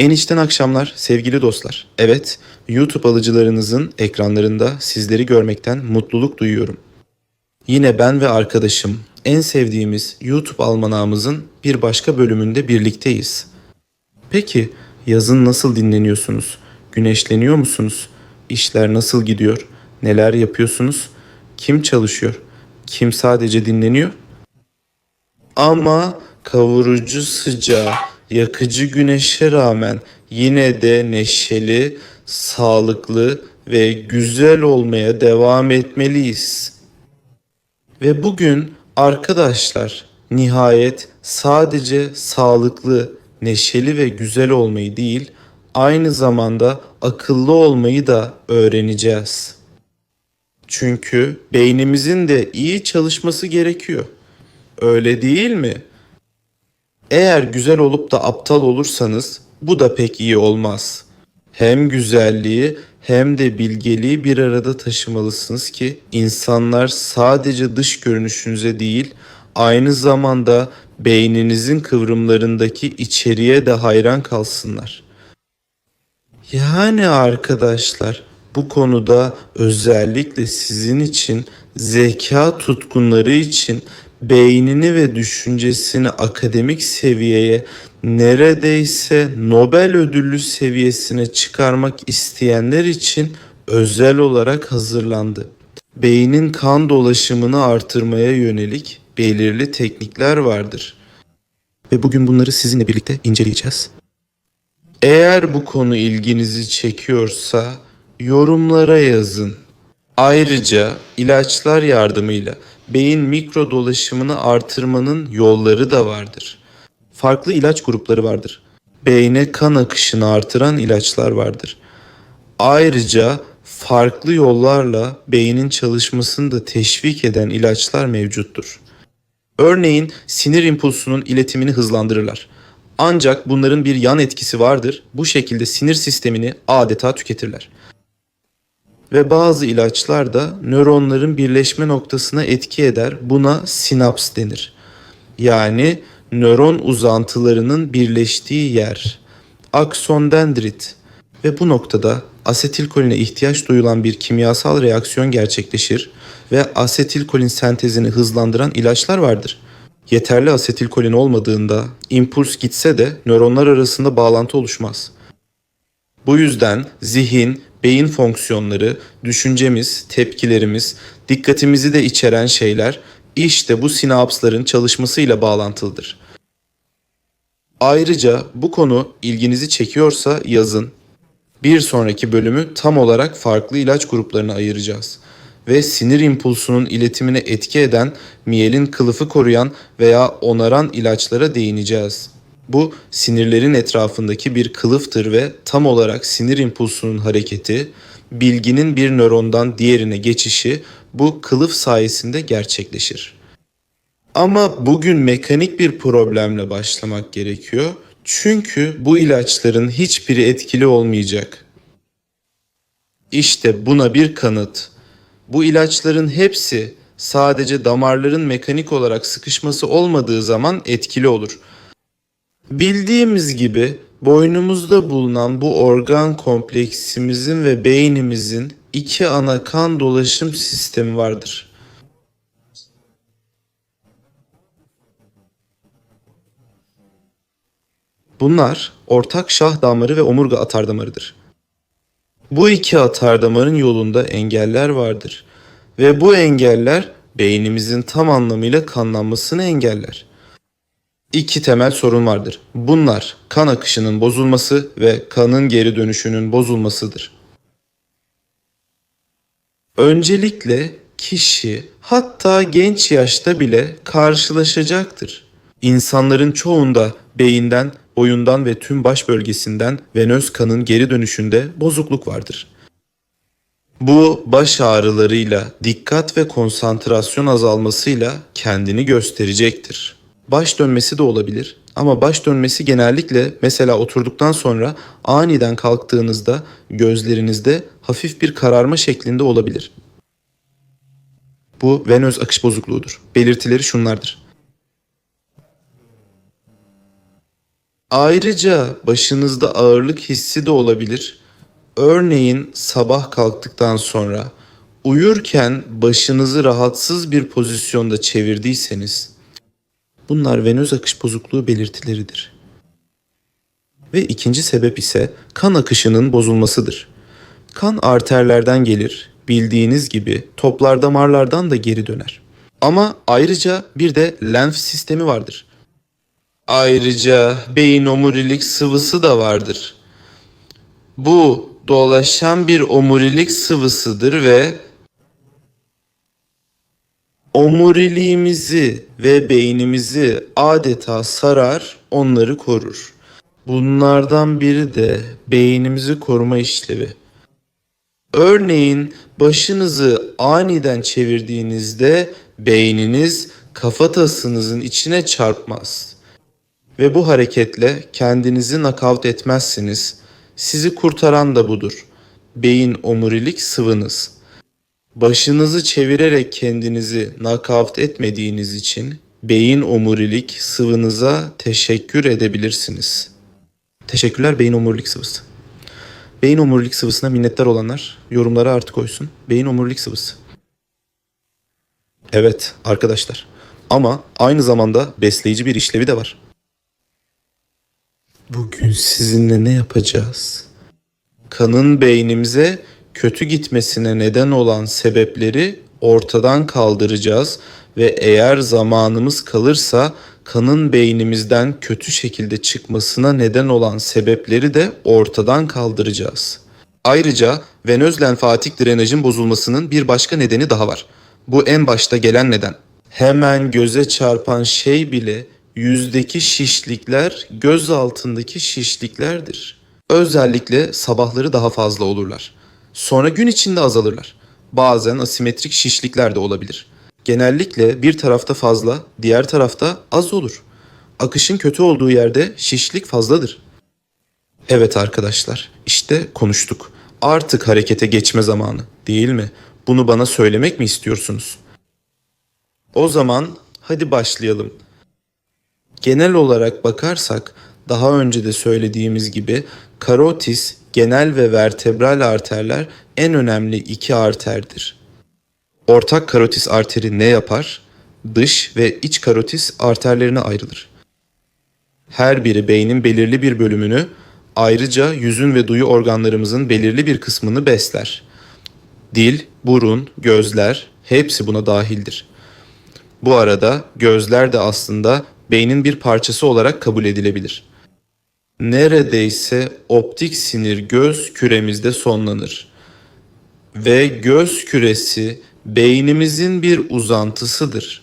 Enişten akşamlar sevgili dostlar. Evet, YouTube alıcılarınızın ekranlarında sizleri görmekten mutluluk duyuyorum. Yine ben ve arkadaşım en sevdiğimiz YouTube almanağımızın bir başka bölümünde birlikteyiz. Peki yazın nasıl dinleniyorsunuz? Güneşleniyor musunuz? İşler nasıl gidiyor? Neler yapıyorsunuz? Kim çalışıyor? Kim sadece dinleniyor? Ama kavurucu sıcağı, yakıcı güneşe rağmen yine de neşeli, sağlıklı ve güzel olmaya devam etmeliyiz. Ve bugün arkadaşlar nihayet sadece sağlıklı, neşeli ve güzel olmayı değil, aynı zamanda akıllı olmayı da öğreneceğiz. Çünkü beynimizin de iyi çalışması gerekiyor. Öyle değil mi? Eğer güzel olup da aptal olursanız bu da pek iyi olmaz. Hem güzelliği hem de bilgeliği bir arada taşımalısınız ki insanlar sadece dış görünüşünüze değil, aynı zamanda beyninizin kıvrımlarındaki içeriğe de hayran kalsınlar. Yani arkadaşlar bu konuda özellikle sizin için zeka tutkunları için beynini ve düşüncesini akademik seviyeye neredeyse Nobel ödüllü seviyesine çıkarmak isteyenler için özel olarak hazırlandı. Beynin kan dolaşımını artırmaya yönelik belirli teknikler vardır. Ve bugün bunları sizinle birlikte inceleyeceğiz. Eğer bu konu ilginizi çekiyorsa yorumlara yazın. Ayrıca ilaçlar yardımıyla beyin mikro dolaşımını artırmanın yolları da vardır. Farklı ilaç grupları vardır. Beyne kan akışını artıran ilaçlar vardır. Ayrıca farklı yollarla beynin çalışmasını da teşvik eden ilaçlar mevcuttur. Örneğin sinir impulsunun iletimini hızlandırırlar. Ancak bunların bir yan etkisi vardır. Bu şekilde sinir sistemini adeta tüketirler. Ve bazı ilaçlar da nöronların birleşme noktasına etki eder. Buna sinaps denir. Yani nöron uzantılarının birleştiği yer. Akson dendrit. Ve bu noktada asetilkoline ihtiyaç duyulan bir kimyasal reaksiyon gerçekleşir ve asetilkolin sentezini hızlandıran ilaçlar vardır. Yeterli asetilkolin olmadığında impuls gitse de nöronlar arasında bağlantı oluşmaz. Bu yüzden zihin, beyin fonksiyonları, düşüncemiz, tepkilerimiz, dikkatimizi de içeren şeyler işte bu sinapsların çalışmasıyla bağlantılıdır. Ayrıca bu konu ilginizi çekiyorsa yazın. Bir sonraki bölümü tam olarak farklı ilaç gruplarına ayıracağız ve sinir impulsunun iletimine etki eden, miyelin kılıfı koruyan veya onaran ilaçlara değineceğiz. Bu sinirlerin etrafındaki bir kılıftır ve tam olarak sinir impulsunun hareketi, bilginin bir nörondan diğerine geçişi bu kılıf sayesinde gerçekleşir. Ama bugün mekanik bir problemle başlamak gerekiyor. Çünkü bu ilaçların hiçbiri etkili olmayacak. İşte buna bir kanıt. Bu ilaçların hepsi sadece damarların mekanik olarak sıkışması olmadığı zaman etkili olur. Bildiğimiz gibi boynumuzda bulunan bu organ kompleksimizin ve beynimizin iki ana kan dolaşım sistemi vardır. Bunlar ortak şah damarı ve omurga atardamarıdır. Bu iki atardamarın yolunda engeller vardır ve bu engeller beynimizin tam anlamıyla kanlanmasını engeller. İki temel sorun vardır. Bunlar kan akışının bozulması ve kanın geri dönüşünün bozulmasıdır. Öncelikle kişi hatta genç yaşta bile karşılaşacaktır. İnsanların çoğunda beyinden, boyundan ve tüm baş bölgesinden venöz kanın geri dönüşünde bozukluk vardır. Bu baş ağrılarıyla, dikkat ve konsantrasyon azalmasıyla kendini gösterecektir. Baş dönmesi de olabilir ama baş dönmesi genellikle mesela oturduktan sonra aniden kalktığınızda gözlerinizde hafif bir kararma şeklinde olabilir. Bu venöz akış bozukluğudur. Belirtileri şunlardır. Ayrıca başınızda ağırlık hissi de olabilir. Örneğin sabah kalktıktan sonra uyurken başınızı rahatsız bir pozisyonda çevirdiyseniz bunlar venöz akış bozukluğu belirtileridir. Ve ikinci sebep ise kan akışının bozulmasıdır. Kan arterlerden gelir, bildiğiniz gibi toplar damarlardan da geri döner. Ama ayrıca bir de lenf sistemi vardır. Ayrıca beyin omurilik sıvısı da vardır. Bu dolaşan bir omurilik sıvısıdır ve omuriliğimizi ve beynimizi adeta sarar, onları korur. Bunlardan biri de beynimizi koruma işlevi. Örneğin başınızı aniden çevirdiğinizde beyniniz kafatasınızın içine çarpmaz. Ve bu hareketle kendinizi nakavt etmezsiniz. Sizi kurtaran da budur. Beyin omurilik sıvınız. Başınızı çevirerek kendinizi nakavt etmediğiniz için beyin omurilik sıvınıza teşekkür edebilirsiniz. Teşekkürler beyin omurilik sıvısı. Beyin omurilik sıvısına minnettar olanlar yorumlara artı koysun. Beyin omurilik sıvısı. Evet arkadaşlar. Ama aynı zamanda besleyici bir işlevi de var. Bugün sizinle ne yapacağız? Kanın beynimize kötü gitmesine neden olan sebepleri ortadan kaldıracağız ve eğer zamanımız kalırsa kanın beynimizden kötü şekilde çıkmasına neden olan sebepleri de ortadan kaldıracağız. Ayrıca venöz lenfatik drenajın bozulmasının bir başka nedeni daha var. Bu en başta gelen neden. Hemen göze çarpan şey bile yüzdeki şişlikler göz altındaki şişliklerdir. Özellikle sabahları daha fazla olurlar. Sonra gün içinde azalırlar. Bazen asimetrik şişlikler de olabilir. Genellikle bir tarafta fazla, diğer tarafta az olur. Akışın kötü olduğu yerde şişlik fazladır. Evet arkadaşlar, işte konuştuk. Artık harekete geçme zamanı, değil mi? Bunu bana söylemek mi istiyorsunuz? O zaman hadi başlayalım. Genel olarak bakarsak daha önce de söylediğimiz gibi karotis, genel ve vertebral arterler en önemli iki arterdir. Ortak karotis arteri ne yapar? Dış ve iç karotis arterlerine ayrılır. Her biri beynin belirli bir bölümünü, ayrıca yüzün ve duyu organlarımızın belirli bir kısmını besler. Dil, burun, gözler hepsi buna dahildir. Bu arada gözler de aslında beynin bir parçası olarak kabul edilebilir. Neredeyse optik sinir göz küremizde sonlanır. Ve göz küresi beynimizin bir uzantısıdır.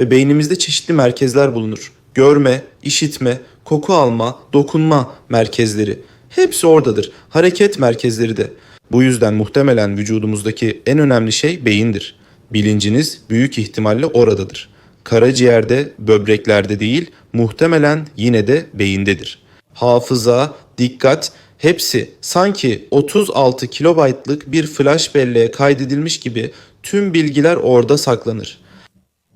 Ve beynimizde çeşitli merkezler bulunur. Görme, işitme, koku alma, dokunma merkezleri. Hepsi oradadır. Hareket merkezleri de. Bu yüzden muhtemelen vücudumuzdaki en önemli şey beyindir. Bilinciniz büyük ihtimalle oradadır. Karaciğerde, böbreklerde değil, muhtemelen yine de beyindedir. Hafıza, dikkat hepsi sanki 36 kilobaytlık bir flash belleğe kaydedilmiş gibi tüm bilgiler orada saklanır.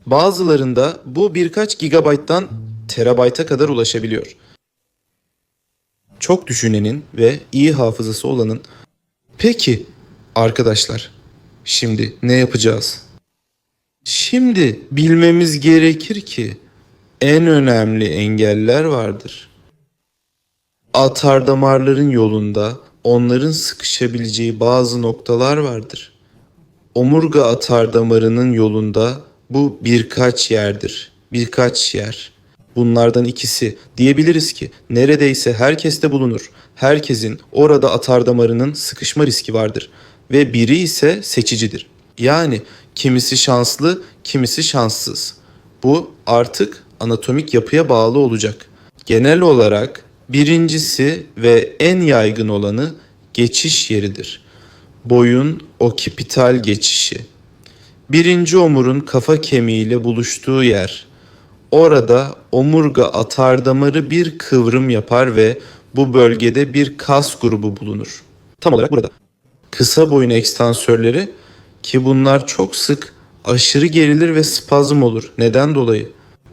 Bazılarında bu birkaç gigabayttan terabayta kadar ulaşabiliyor. Çok düşünenin ve iyi hafızası olanın Peki arkadaşlar şimdi ne yapacağız? Şimdi bilmemiz gerekir ki en önemli engeller vardır. Atar damarların yolunda onların sıkışabileceği bazı noktalar vardır. Omurga atar damarının yolunda bu birkaç yerdir. Birkaç yer. Bunlardan ikisi diyebiliriz ki neredeyse herkeste bulunur. Herkesin orada atar damarının sıkışma riski vardır ve biri ise seçicidir. Yani kimisi şanslı, kimisi şanssız. Bu artık anatomik yapıya bağlı olacak. Genel olarak birincisi ve en yaygın olanı geçiş yeridir. Boyun okipital geçişi. Birinci omurun kafa kemiğiyle buluştuğu yer. Orada omurga atar damarı bir kıvrım yapar ve bu bölgede bir kas grubu bulunur. Tam olarak burada. Kısa boyun ekstansörleri ki bunlar çok sık aşırı gerilir ve spazm olur. Neden dolayı?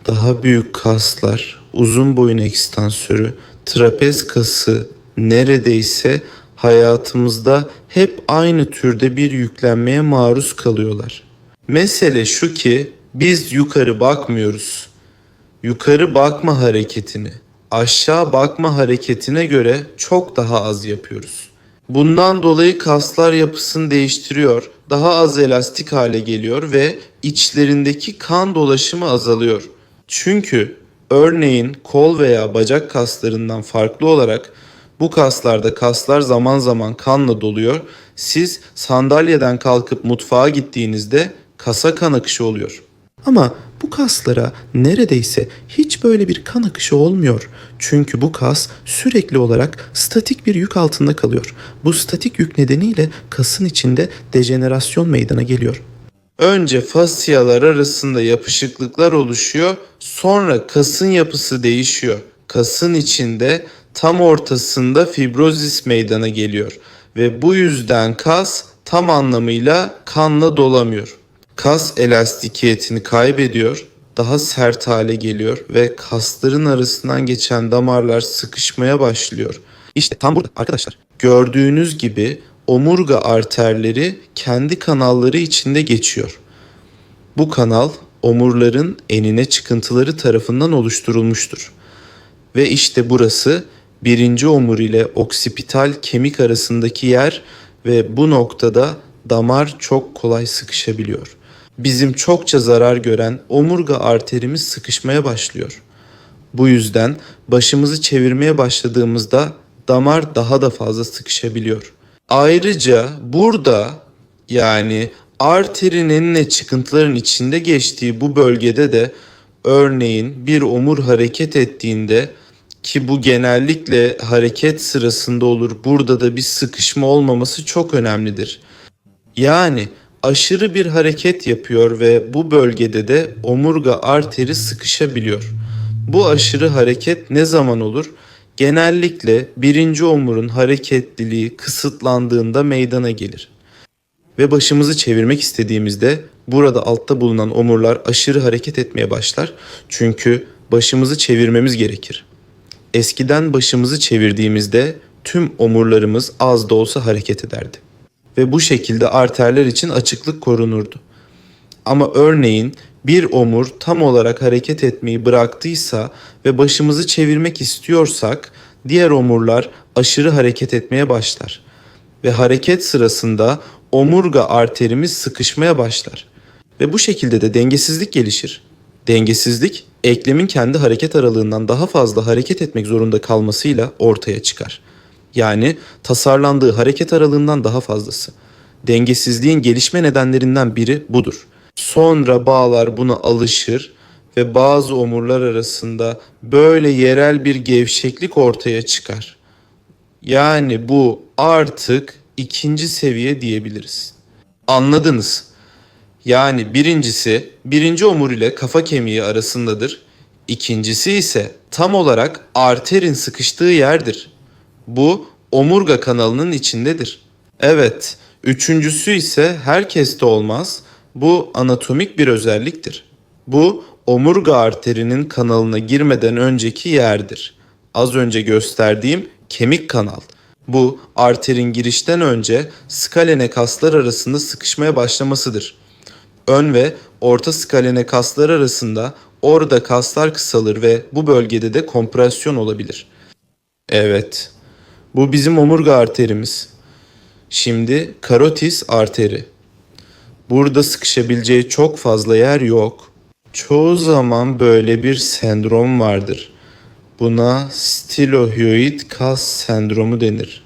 Daha büyük kaslar, uzun boyun ekstansörü trapez kası neredeyse hayatımızda hep aynı türde bir yüklenmeye maruz kalıyorlar. Mesele şu ki biz yukarı bakmıyoruz. Yukarı bakma hareketini aşağı bakma hareketine göre çok daha az yapıyoruz. Bundan dolayı kaslar yapısını değiştiriyor, daha az elastik hale geliyor ve içlerindeki kan dolaşımı azalıyor. Çünkü örneğin kol veya bacak kaslarından farklı olarak bu kaslarda kaslar zaman zaman kanla doluyor. Siz sandalyeden kalkıp mutfağa gittiğinizde kasa kan akışı oluyor. Ama bu kaslara neredeyse hiç böyle bir kan akışı olmuyor. Çünkü bu kas sürekli olarak statik bir yük altında kalıyor. Bu statik yük nedeniyle kasın içinde dejenerasyon meydana geliyor. Önce fasyalar arasında yapışıklıklar oluşuyor, sonra kasın yapısı değişiyor. Kasın içinde tam ortasında fibrozis meydana geliyor ve bu yüzden kas tam anlamıyla kanla dolamıyor. Kas elastikiyetini kaybediyor, daha sert hale geliyor ve kasların arasından geçen damarlar sıkışmaya başlıyor. İşte tam burada arkadaşlar. Gördüğünüz gibi omurga arterleri kendi kanalları içinde geçiyor. Bu kanal omurların enine çıkıntıları tarafından oluşturulmuştur. Ve işte burası birinci omur ile oksipital kemik arasındaki yer ve bu noktada damar çok kolay sıkışabiliyor. Bizim çokça zarar gören omurga arterimiz sıkışmaya başlıyor. Bu yüzden başımızı çevirmeye başladığımızda damar daha da fazla sıkışabiliyor. Ayrıca burada yani arterin enine çıkıntıların içinde geçtiği bu bölgede de örneğin bir omur hareket ettiğinde ki bu genellikle hareket sırasında olur. Burada da bir sıkışma olmaması çok önemlidir. Yani aşırı bir hareket yapıyor ve bu bölgede de omurga arteri sıkışabiliyor. Bu aşırı hareket ne zaman olur? Genellikle birinci omurun hareketliliği kısıtlandığında meydana gelir. Ve başımızı çevirmek istediğimizde burada altta bulunan omurlar aşırı hareket etmeye başlar. Çünkü başımızı çevirmemiz gerekir. Eskiden başımızı çevirdiğimizde tüm omurlarımız az da olsa hareket ederdi. Ve bu şekilde arterler için açıklık korunurdu. Ama örneğin bir omur tam olarak hareket etmeyi bıraktıysa ve başımızı çevirmek istiyorsak diğer omurlar aşırı hareket etmeye başlar. Ve hareket sırasında omurga arterimiz sıkışmaya başlar. Ve bu şekilde de dengesizlik gelişir. Dengesizlik eklemin kendi hareket aralığından daha fazla hareket etmek zorunda kalmasıyla ortaya çıkar. Yani tasarlandığı hareket aralığından daha fazlası. Dengesizliğin gelişme nedenlerinden biri budur. Sonra bağlar buna alışır ve bazı omurlar arasında böyle yerel bir gevşeklik ortaya çıkar. Yani bu artık ikinci seviye diyebiliriz. Anladınız. Yani birincisi birinci omur ile kafa kemiği arasındadır. İkincisi ise tam olarak arterin sıkıştığı yerdir. Bu omurga kanalının içindedir. Evet, üçüncüsü ise herkeste olmaz. Bu anatomik bir özelliktir. Bu omurga arterinin kanalına girmeden önceki yerdir. Az önce gösterdiğim kemik kanal. Bu arterin girişten önce skalene kaslar arasında sıkışmaya başlamasıdır. Ön ve orta skalene kaslar arasında orada kaslar kısalır ve bu bölgede de kompresyon olabilir. Evet, bu bizim omurga arterimiz. Şimdi karotis arteri. Burada sıkışabileceği çok fazla yer yok. Çoğu zaman böyle bir sendrom vardır. Buna stilohyoid kas sendromu denir.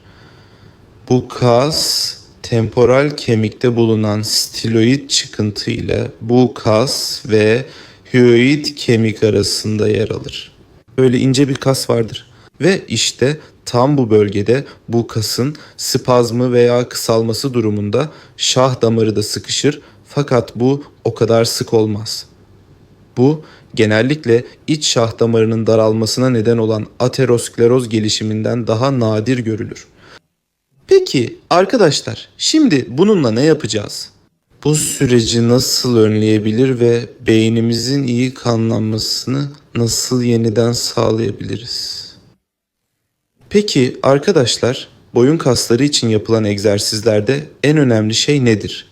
Bu kas temporal kemikte bulunan stiloid çıkıntı ile bu kas ve hyoid kemik arasında yer alır. Böyle ince bir kas vardır. Ve işte tam bu bölgede bu kasın spazmı veya kısalması durumunda şah damarı da sıkışır fakat bu o kadar sık olmaz. Bu genellikle iç şah damarının daralmasına neden olan ateroskleroz gelişiminden daha nadir görülür. Peki arkadaşlar şimdi bununla ne yapacağız? Bu süreci nasıl önleyebilir ve beynimizin iyi kanlanmasını nasıl yeniden sağlayabiliriz? Peki arkadaşlar, boyun kasları için yapılan egzersizlerde en önemli şey nedir?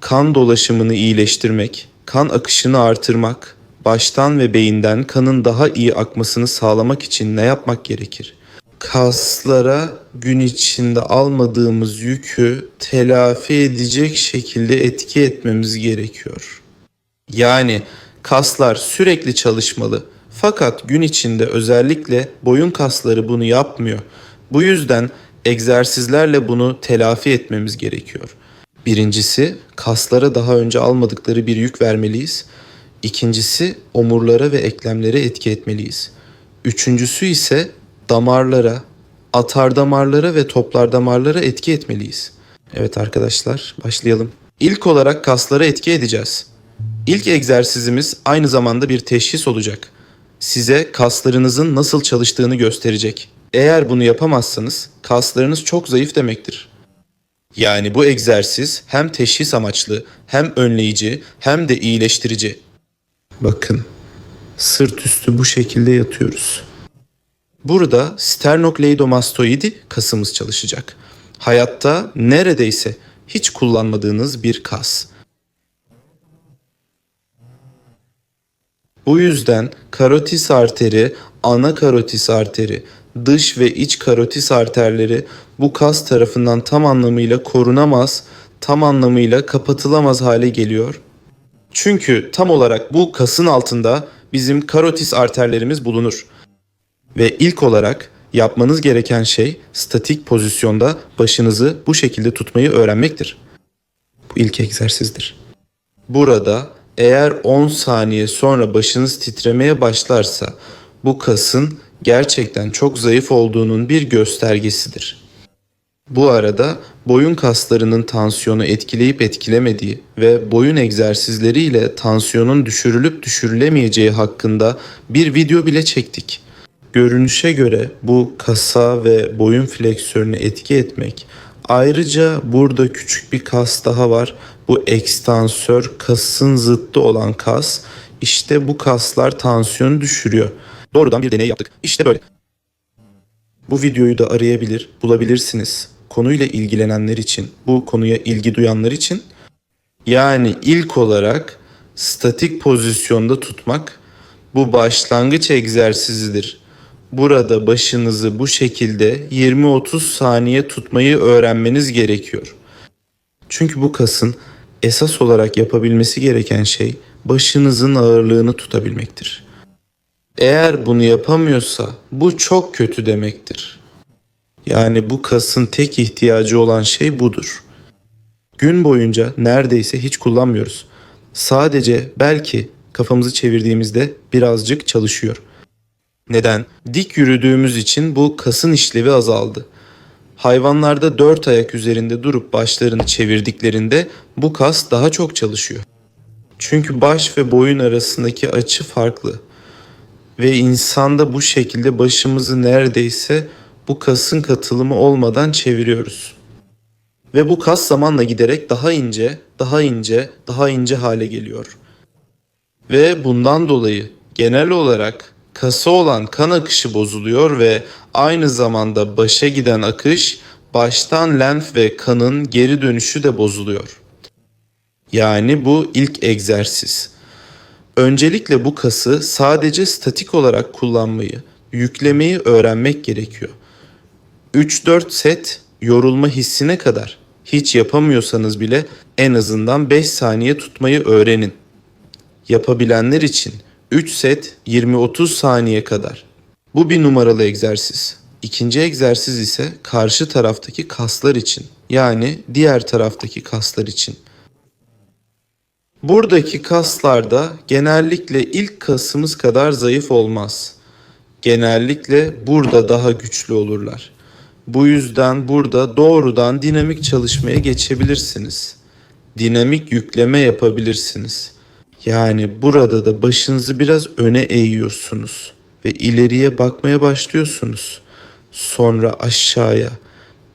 Kan dolaşımını iyileştirmek, kan akışını artırmak, baştan ve beyinden kanın daha iyi akmasını sağlamak için ne yapmak gerekir? Kaslara gün içinde almadığımız yükü telafi edecek şekilde etki etmemiz gerekiyor. Yani kaslar sürekli çalışmalı. Fakat gün içinde özellikle boyun kasları bunu yapmıyor. Bu yüzden egzersizlerle bunu telafi etmemiz gerekiyor. Birincisi kaslara daha önce almadıkları bir yük vermeliyiz. İkincisi omurlara ve eklemlere etki etmeliyiz. Üçüncüsü ise damarlara, atar damarlara ve toplar damarlara etki etmeliyiz. Evet arkadaşlar başlayalım. İlk olarak kaslara etki edeceğiz. İlk egzersizimiz aynı zamanda bir teşhis olacak. Size kaslarınızın nasıl çalıştığını gösterecek. Eğer bunu yapamazsanız kaslarınız çok zayıf demektir. Yani bu egzersiz hem teşhis amaçlı, hem önleyici, hem de iyileştirici. Bakın, sırt üstü bu şekilde yatıyoruz. Burada sternokleidomastoidi kasımız çalışacak. Hayatta neredeyse hiç kullanmadığınız bir kas. Bu yüzden karotis arteri, ana karotis arteri, dış ve iç karotis arterleri bu kas tarafından tam anlamıyla korunamaz, tam anlamıyla kapatılamaz hale geliyor. Çünkü tam olarak bu kasın altında bizim karotis arterlerimiz bulunur. Ve ilk olarak yapmanız gereken şey statik pozisyonda başınızı bu şekilde tutmayı öğrenmektir. Bu ilk egzersizdir. Burada eğer 10 saniye sonra başınız titremeye başlarsa bu kasın gerçekten çok zayıf olduğunun bir göstergesidir. Bu arada boyun kaslarının tansiyonu etkileyip etkilemediği ve boyun egzersizleriyle tansiyonun düşürülüp düşürülemeyeceği hakkında bir video bile çektik. Görünüşe göre bu kasa ve boyun fleksörünü etki etmek. Ayrıca burada küçük bir kas daha var. Bu ekstansör kasın zıttı olan kas. İşte bu kaslar tansiyonu düşürüyor. Doğrudan bir deney yaptık. İşte böyle. Bu videoyu da arayabilir, bulabilirsiniz. Konuyla ilgilenenler için, bu konuya ilgi duyanlar için. Yani ilk olarak statik pozisyonda tutmak bu başlangıç egzersizidir. Burada başınızı bu şekilde 20-30 saniye tutmayı öğrenmeniz gerekiyor. Çünkü bu kasın esas olarak yapabilmesi gereken şey başınızın ağırlığını tutabilmektir. Eğer bunu yapamıyorsa bu çok kötü demektir. Yani bu kasın tek ihtiyacı olan şey budur. Gün boyunca neredeyse hiç kullanmıyoruz. Sadece belki kafamızı çevirdiğimizde birazcık çalışıyor. Neden? Dik yürüdüğümüz için bu kasın işlevi azaldı. Hayvanlarda dört ayak üzerinde durup başlarını çevirdiklerinde bu kas daha çok çalışıyor. Çünkü baş ve boyun arasındaki açı farklı. Ve insanda bu şekilde başımızı neredeyse bu kasın katılımı olmadan çeviriyoruz. Ve bu kas zamanla giderek daha ince, daha ince, daha ince hale geliyor. Ve bundan dolayı genel olarak kası olan kan akışı bozuluyor ve aynı zamanda başa giden akış baştan lenf ve kanın geri dönüşü de bozuluyor. Yani bu ilk egzersiz. Öncelikle bu kası sadece statik olarak kullanmayı, yüklemeyi öğrenmek gerekiyor. 3-4 set yorulma hissine kadar hiç yapamıyorsanız bile en azından 5 saniye tutmayı öğrenin. Yapabilenler için 3 set 20-30 saniye kadar. Bu bir numaralı egzersiz. İkinci egzersiz ise karşı taraftaki kaslar için. Yani diğer taraftaki kaslar için. Buradaki kaslarda genellikle ilk kasımız kadar zayıf olmaz. Genellikle burada daha güçlü olurlar. Bu yüzden burada doğrudan dinamik çalışmaya geçebilirsiniz. Dinamik yükleme yapabilirsiniz. Yani burada da başınızı biraz öne eğiyorsunuz ve ileriye bakmaya başlıyorsunuz. Sonra aşağıya,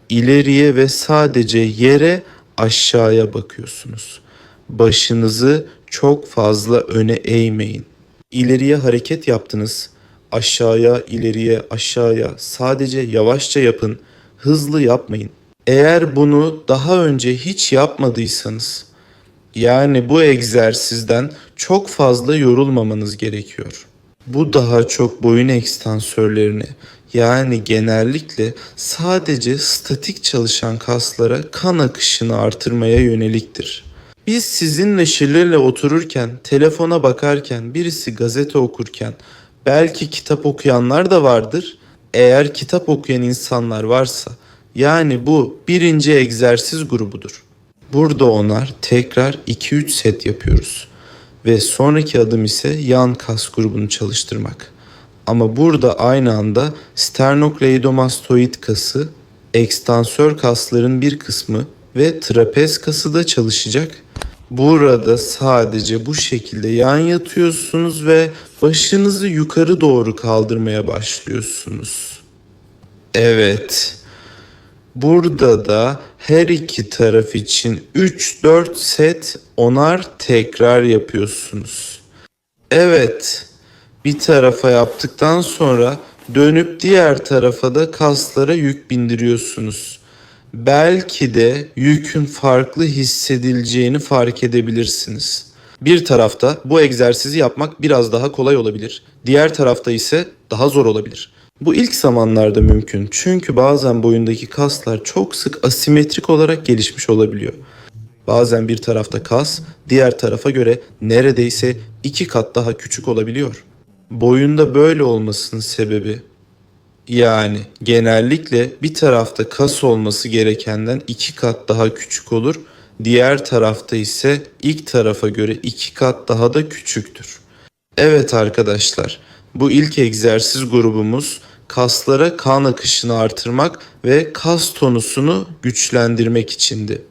ileriye ve sadece yere aşağıya bakıyorsunuz. Başınızı çok fazla öne eğmeyin. İleriye hareket yaptınız. Aşağıya, ileriye, aşağıya sadece yavaşça yapın. Hızlı yapmayın. Eğer bunu daha önce hiç yapmadıysanız yani bu egzersizden çok fazla yorulmamanız gerekiyor. Bu daha çok boyun ekstansörlerini yani genellikle sadece statik çalışan kaslara kan akışını artırmaya yöneliktir. Biz sizinle Şirlerle otururken, telefona bakarken, birisi gazete okurken, belki kitap okuyanlar da vardır. Eğer kitap okuyan insanlar varsa, yani bu birinci egzersiz grubudur. Burada onar tekrar 2-3 set yapıyoruz. Ve sonraki adım ise yan kas grubunu çalıştırmak. Ama burada aynı anda sternokleidomastoid kası, ekstansör kasların bir kısmı ve trapez kası da çalışacak. Burada sadece bu şekilde yan yatıyorsunuz ve başınızı yukarı doğru kaldırmaya başlıyorsunuz. Evet. Burada da her iki taraf için 3-4 set onar tekrar yapıyorsunuz. Evet. Bir tarafa yaptıktan sonra dönüp diğer tarafa da kaslara yük bindiriyorsunuz. Belki de yükün farklı hissedileceğini fark edebilirsiniz. Bir tarafta bu egzersizi yapmak biraz daha kolay olabilir. Diğer tarafta ise daha zor olabilir. Bu ilk zamanlarda mümkün çünkü bazen boyundaki kaslar çok sık asimetrik olarak gelişmiş olabiliyor. Bazen bir tarafta kas diğer tarafa göre neredeyse iki kat daha küçük olabiliyor. Boyunda böyle olmasının sebebi yani genellikle bir tarafta kas olması gerekenden iki kat daha küçük olur. Diğer tarafta ise ilk tarafa göre iki kat daha da küçüktür. Evet arkadaşlar, bu ilk egzersiz grubumuz kaslara kan akışını artırmak ve kas tonusunu güçlendirmek içindi.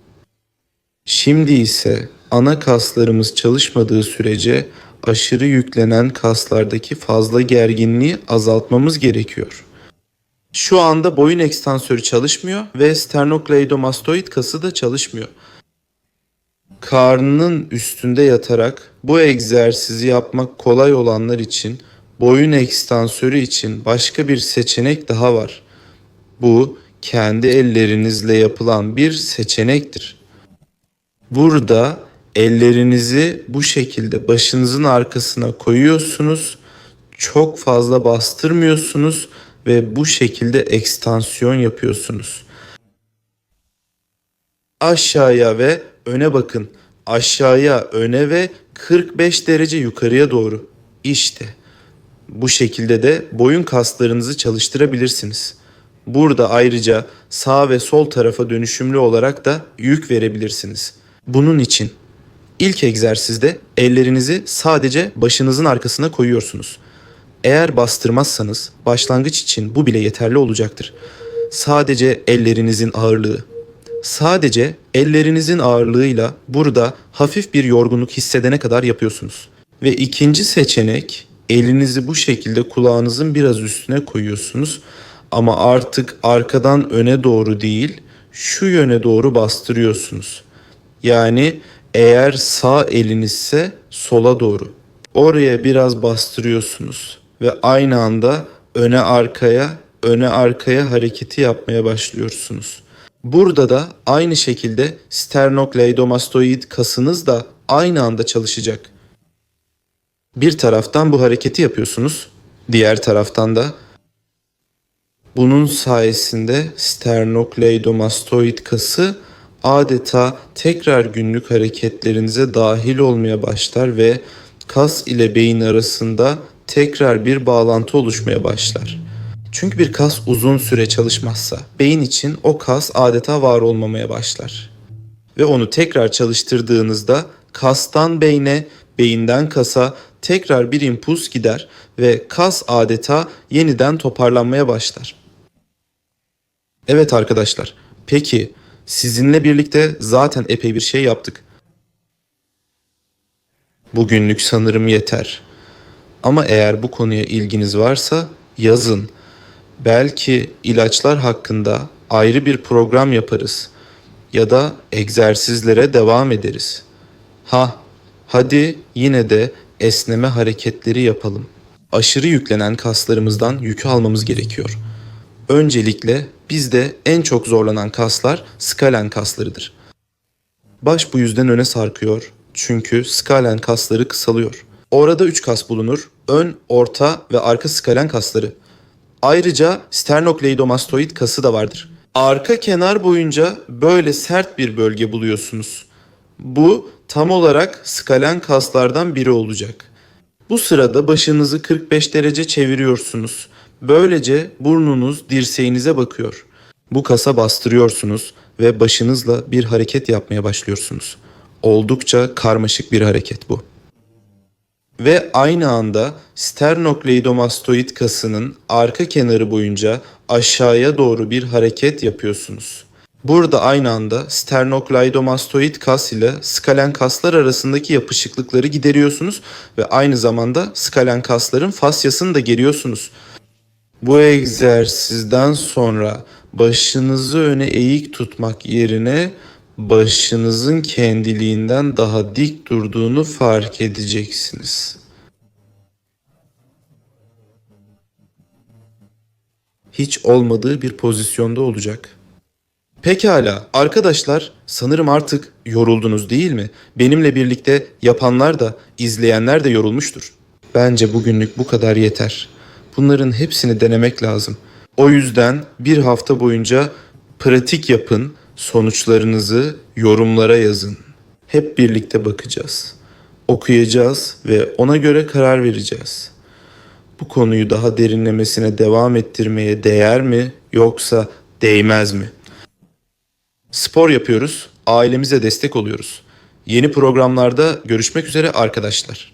Şimdi ise ana kaslarımız çalışmadığı sürece aşırı yüklenen kaslardaki fazla gerginliği azaltmamız gerekiyor. Şu anda boyun ekstansörü çalışmıyor ve sternokleidomastoid kası da çalışmıyor. Karnının üstünde yatarak bu egzersizi yapmak kolay olanlar için boyun ekstansörü için başka bir seçenek daha var. Bu kendi ellerinizle yapılan bir seçenektir. Burada ellerinizi bu şekilde başınızın arkasına koyuyorsunuz. Çok fazla bastırmıyorsunuz ve bu şekilde ekstansiyon yapıyorsunuz. Aşağıya ve öne bakın. Aşağıya, öne ve 45 derece yukarıya doğru. İşte bu şekilde de boyun kaslarınızı çalıştırabilirsiniz. Burada ayrıca sağ ve sol tarafa dönüşümlü olarak da yük verebilirsiniz. Bunun için ilk egzersizde ellerinizi sadece başınızın arkasına koyuyorsunuz. Eğer bastırmazsanız başlangıç için bu bile yeterli olacaktır. Sadece ellerinizin ağırlığı. Sadece ellerinizin ağırlığıyla burada hafif bir yorgunluk hissedene kadar yapıyorsunuz. Ve ikinci seçenek elinizi bu şekilde kulağınızın biraz üstüne koyuyorsunuz. Ama artık arkadan öne doğru değil, şu yöne doğru bastırıyorsunuz. Yani eğer sağ elinizse sola doğru. Oraya biraz bastırıyorsunuz ve aynı anda öne arkaya, öne arkaya hareketi yapmaya başlıyorsunuz. Burada da aynı şekilde sternokleidomastoid kasınız da aynı anda çalışacak. Bir taraftan bu hareketi yapıyorsunuz, diğer taraftan da bunun sayesinde sternokleidomastoid kası adeta tekrar günlük hareketlerinize dahil olmaya başlar ve kas ile beyin arasında tekrar bir bağlantı oluşmaya başlar. Çünkü bir kas uzun süre çalışmazsa beyin için o kas adeta var olmamaya başlar. Ve onu tekrar çalıştırdığınızda kastan beyne, beyinden kasa tekrar bir impuls gider ve kas adeta yeniden toparlanmaya başlar. Evet arkadaşlar, peki sizinle birlikte zaten epey bir şey yaptık. Bugünlük sanırım yeter. Ama eğer bu konuya ilginiz varsa yazın. Belki ilaçlar hakkında ayrı bir program yaparız ya da egzersizlere devam ederiz. Ha, hadi yine de esneme hareketleri yapalım. aşırı yüklenen kaslarımızdan yükü almamız gerekiyor. Öncelikle bizde en çok zorlanan kaslar skalen kaslarıdır. Baş bu yüzden öne sarkıyor çünkü skalen kasları kısalıyor. Orada 3 kas bulunur. Ön, orta ve arka skalen kasları. Ayrıca sternokleidomastoid kası da vardır. Arka kenar boyunca böyle sert bir bölge buluyorsunuz. Bu tam olarak skalen kaslardan biri olacak. Bu sırada başınızı 45 derece çeviriyorsunuz. Böylece burnunuz dirseğinize bakıyor. Bu kasa bastırıyorsunuz ve başınızla bir hareket yapmaya başlıyorsunuz. Oldukça karmaşık bir hareket bu. Ve aynı anda sternokleidomastoid kasının arka kenarı boyunca aşağıya doğru bir hareket yapıyorsunuz. Burada aynı anda sternokleidomastoid kas ile skalen kaslar arasındaki yapışıklıkları gideriyorsunuz ve aynı zamanda skalen kasların fasyasını da geriyorsunuz. Bu egzersizden sonra başınızı öne eğik tutmak yerine başınızın kendiliğinden daha dik durduğunu fark edeceksiniz. Hiç olmadığı bir pozisyonda olacak. Pekala arkadaşlar sanırım artık yoruldunuz değil mi? Benimle birlikte yapanlar da izleyenler de yorulmuştur. Bence bugünlük bu kadar yeter. Bunların hepsini denemek lazım. O yüzden bir hafta boyunca pratik yapın, sonuçlarınızı yorumlara yazın. Hep birlikte bakacağız. Okuyacağız ve ona göre karar vereceğiz. Bu konuyu daha derinlemesine devam ettirmeye değer mi yoksa değmez mi? Spor yapıyoruz, ailemize destek oluyoruz. Yeni programlarda görüşmek üzere arkadaşlar.